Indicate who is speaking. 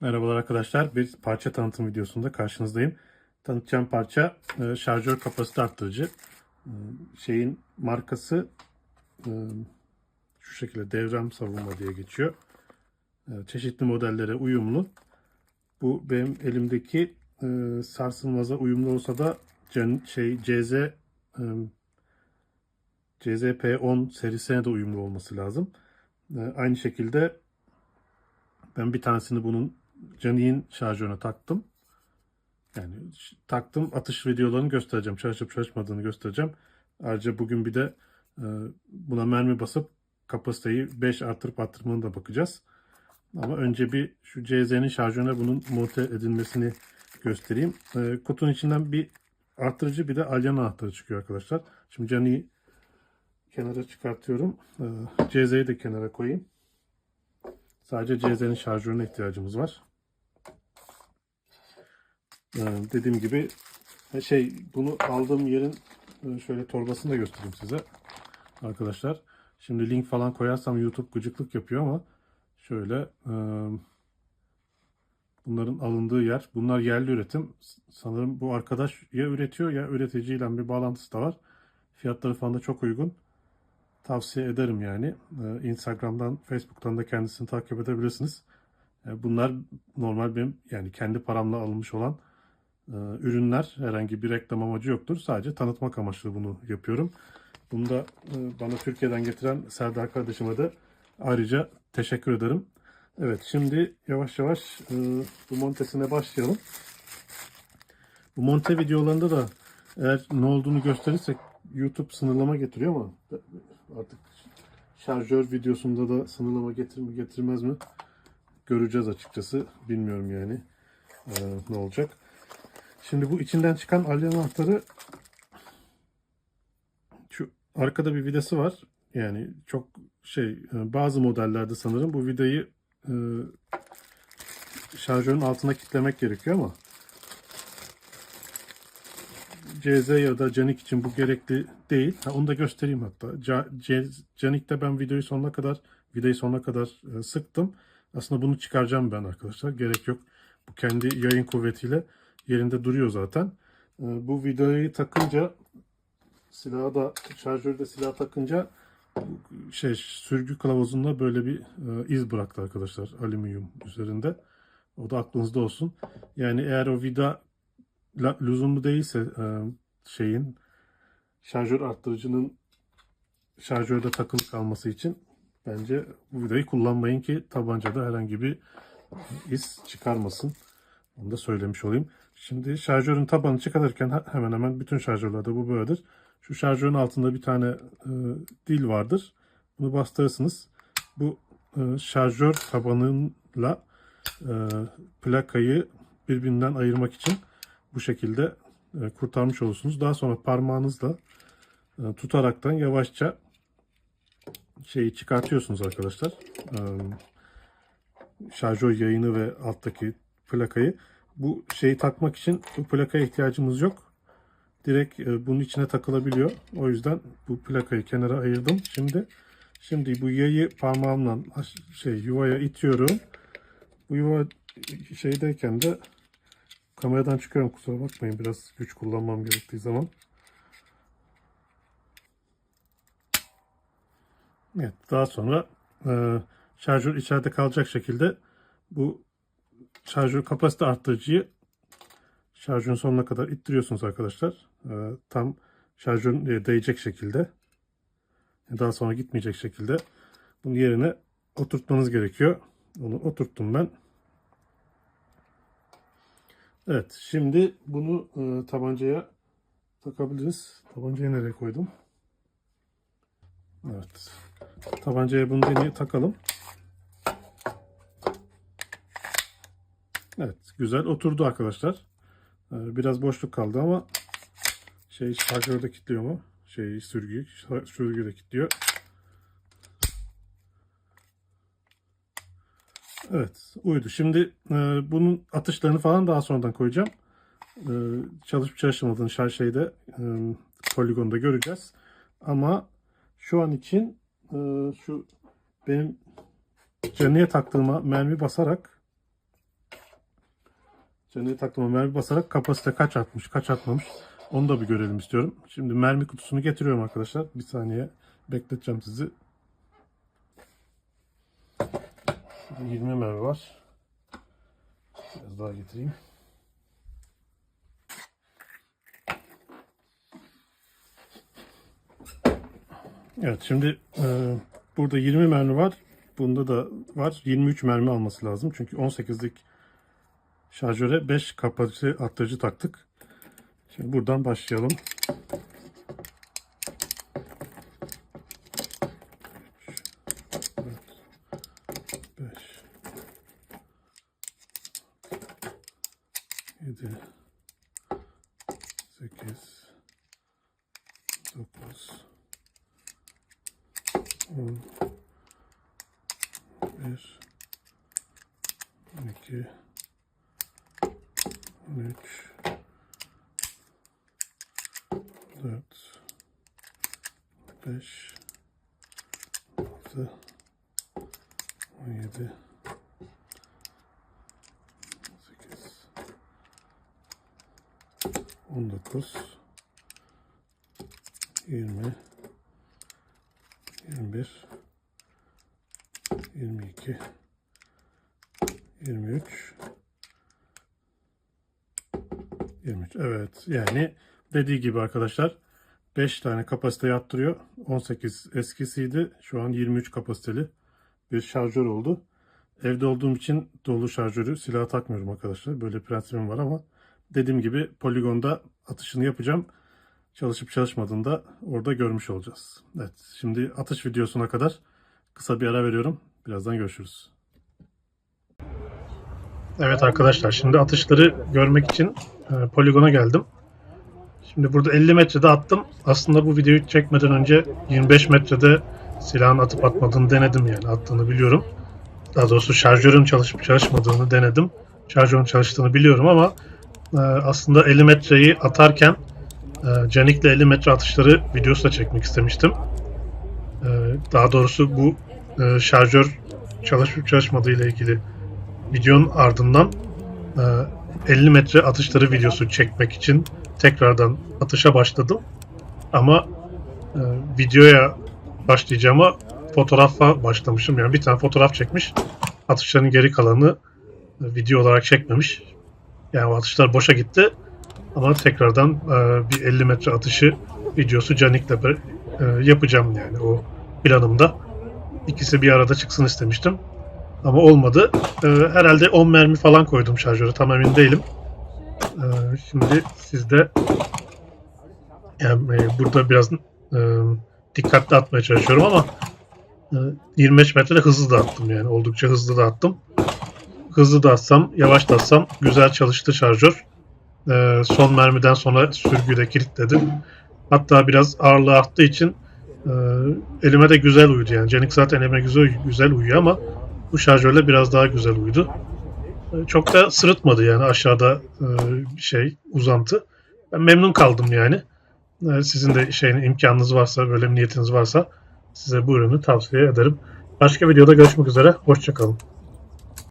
Speaker 1: Merhabalar arkadaşlar. Bir parça tanıtım videosunda karşınızdayım. Tanıtacağım parça e, şarjör kapasite arttırıcı. E, şeyin markası e, şu şekilde devrem savunma diye geçiyor. Çeşitli modellere uyumlu. Bu benim elimdeki e, sarsılmaza uyumlu olsa da şey CZ e, CZP10 serisine de uyumlu olması lazım. Aynı şekilde ben bir tanesini bunun Cani'nin şarjörüne taktım. Yani taktım atış videolarını göstereceğim. Çalışıp çalışmadığını göstereceğim. Ayrıca bugün bir de e, buna mermi basıp kapasiteyi 5 artırıp arttırmanı da bakacağız. Ama önce bir şu CZ'nin şarjörüne bunun monte edilmesini göstereyim. E, kutunun içinden bir arttırıcı bir de alyan anahtarı çıkıyor arkadaşlar. Şimdi Cani'yi kenara çıkartıyorum. E, CZ'yi de kenara koyayım. Sadece CZ'nin şarjörüne ihtiyacımız var. Ee, dediğim gibi e, şey bunu aldığım yerin e, şöyle torbasını da göstereyim size arkadaşlar. Şimdi link falan koyarsam YouTube gıcıklık yapıyor ama şöyle e, bunların alındığı yer. Bunlar yerli üretim. Sanırım bu arkadaş ya üretiyor ya üreticiyle bir bağlantısı da var. Fiyatları falan da çok uygun. Tavsiye ederim yani. Ee, Instagram'dan, Facebook'tan da kendisini takip edebilirsiniz. Ee, Bunlar normal benim yani kendi paramla alınmış olan e, ürünler. Herhangi bir reklam amacı yoktur. Sadece tanıtmak amaçlı bunu yapıyorum. Bunu da e, bana Türkiye'den getiren Serdar kardeşime de ayrıca teşekkür ederim. Evet şimdi yavaş yavaş e, bu montesine başlayalım. Bu monte videolarında da eğer ne olduğunu gösterirsek YouTube sınırlama getiriyor ama artık şarjör videosunda da sınırlama getirir mi getirmez mi göreceğiz açıkçası. Bilmiyorum yani e, ne olacak. Şimdi bu içinden çıkan alyan anahtarı şu arkada bir vidası var. Yani çok şey e, bazı modellerde sanırım bu vidayı e, şarjörün altına kilitlemek gerekiyor ama CZ ya da Canik için bu gerekli değil. Ha, onu da göstereyim hatta. Canik'te ben videoyu sonuna kadar vidayı sonuna kadar e, sıktım. Aslında bunu çıkaracağım ben arkadaşlar. Gerek yok. Bu kendi yayın kuvvetiyle yerinde duruyor zaten. E, bu vidayı takınca silahı da şarjörü de silah takınca şey sürgü kılavuzunda böyle bir e, iz bıraktı arkadaşlar alüminyum üzerinde. O da aklınızda olsun. Yani eğer o vida lüzumlu değilse e, şeyin şarjör arttırıcının şarjörde takılı kalması için bence bu vidayı kullanmayın ki tabancada herhangi bir iz çıkarmasın. Onu da söylemiş olayım. Şimdi şarjörün tabanı çıkarırken he- hemen hemen bütün şarjörlerde bu böyledir. Şu şarjörün altında bir tane e, dil vardır. Bunu bastırırsınız. Bu e, şarjör tabanıyla e, plakayı birbirinden ayırmak için bu şekilde e, kurtarmış olursunuz. Daha sonra parmağınızla e, tutaraktan yavaşça şeyi çıkartıyorsunuz arkadaşlar. E, şarjör yayını ve alttaki plakayı. Bu şeyi takmak için bu plakaya ihtiyacımız yok. Direkt bunun içine takılabiliyor. O yüzden bu plakayı kenara ayırdım. Şimdi şimdi bu yayı parmağımla şey yuvaya itiyorum. Bu yuva şeydeyken de kameradan çıkıyorum kusura bakmayın biraz güç kullanmam gerektiği zaman. Evet daha sonra e, şarjör içeride kalacak şekilde bu şarjör kapasite arttırıcıyı şarjın sonuna kadar ittiriyorsunuz arkadaşlar. E, tam şarjörün e, değecek şekilde. Daha sonra gitmeyecek şekilde. Bunun yerine oturtmanız gerekiyor. Onu oturttum ben. Evet, şimdi bunu e, tabancaya takabiliriz. Tabancayı nereye koydum? Evet. Tabancaya bunu deneye takalım. Evet, güzel oturdu arkadaşlar. E, biraz boşluk kaldı ama şey şarjörde kilitliyor mu? Şey sürgü, sürgü de kilitliyor. Evet, uydu. Şimdi e, bunun atışlarını falan daha sonradan koyacağım. E, çalışıp çalışmadığını şarj şeyde e, poligonda göreceğiz. Ama şu an için e, şu benim canıya taktığıma mermi basarak Canik'e taktığıma mermi basarak kapasite kaç atmış, kaç atmamış onu da bir görelim istiyorum. Şimdi mermi kutusunu getiriyorum arkadaşlar. Bir saniye bekleteceğim sizi. Burada 20 mermi var. Biraz daha getireyim. Evet şimdi e, burada 20 mermi var. Bunda da var. 23 mermi alması lazım. Çünkü 18'lik şarjöre 5 kapasite arttırıcı taktık. Şimdi buradan başlayalım. 7 8 9 10 11 12 13 4 5 6 17 19 20 21 22 23 23 evet yani dediği gibi arkadaşlar 5 tane kapasite yaptırıyor 18 eskisiydi şu an 23 kapasiteli bir şarjör oldu. Evde olduğum için dolu şarjörü silaha takmıyorum arkadaşlar böyle prensibim var ama dediğim gibi poligonda atışını yapacağım. Çalışıp çalışmadığını da orada görmüş olacağız. Evet. Şimdi atış videosuna kadar kısa bir ara veriyorum. Birazdan görüşürüz. Evet arkadaşlar şimdi atışları görmek için e, poligona geldim. Şimdi burada 50 metrede attım. Aslında bu videoyu çekmeden önce 25 metrede silahın atıp atmadığını denedim yani attığını biliyorum. Daha doğrusu şarjörün çalışıp çalışmadığını denedim. Şarjörün çalıştığını biliyorum ama e, aslında 50 metreyi atarken e, Canik'le 50 metre atışları videosu da çekmek istemiştim. E, daha doğrusu bu e, şarjör çalışıp çalışmadığı ile ilgili videonun ardından e, 50 metre atışları videosu çekmek için tekrardan atışa başladım. Ama e, videoya başlayacağıma fotoğrafa başlamışım. Yani bir tane fotoğraf çekmiş. Atışların geri kalanını e, video olarak çekmemiş. Yani o atışlar boşa gitti. Ama tekrardan e, bir 50 metre atışı videosu Canik'le e, yapacağım yani o planımda. İkisi bir arada çıksın istemiştim. Ama olmadı. Ee, herhalde 10 mermi falan koydum şarjöre. Tam emin değilim. Ee, şimdi sizde yani e, burada biraz e, dikkatli atmaya çalışıyorum ama e, 25 metrede hızlı da attım yani. Oldukça hızlı da attım. Hızlı da atsam, yavaş da atsam güzel çalıştı şarjör. Ee, son mermiden sonra sürgüyü de kilitledim. Hatta biraz ağırlığı arttığı için e, elime de güzel uydu yani. Canik zaten elime güzel, güzel uyuyor ama bu şarjörle biraz daha güzel uydu. E, Çok da sırıtmadı yani aşağıda e, şey uzantı. Ben memnun kaldım yani. E, Sizin de şeyin imkanınız varsa, böyle niyetiniz varsa size bu ürünü tavsiye ederim. Başka videoda görüşmek üzere. Hoşçakalın.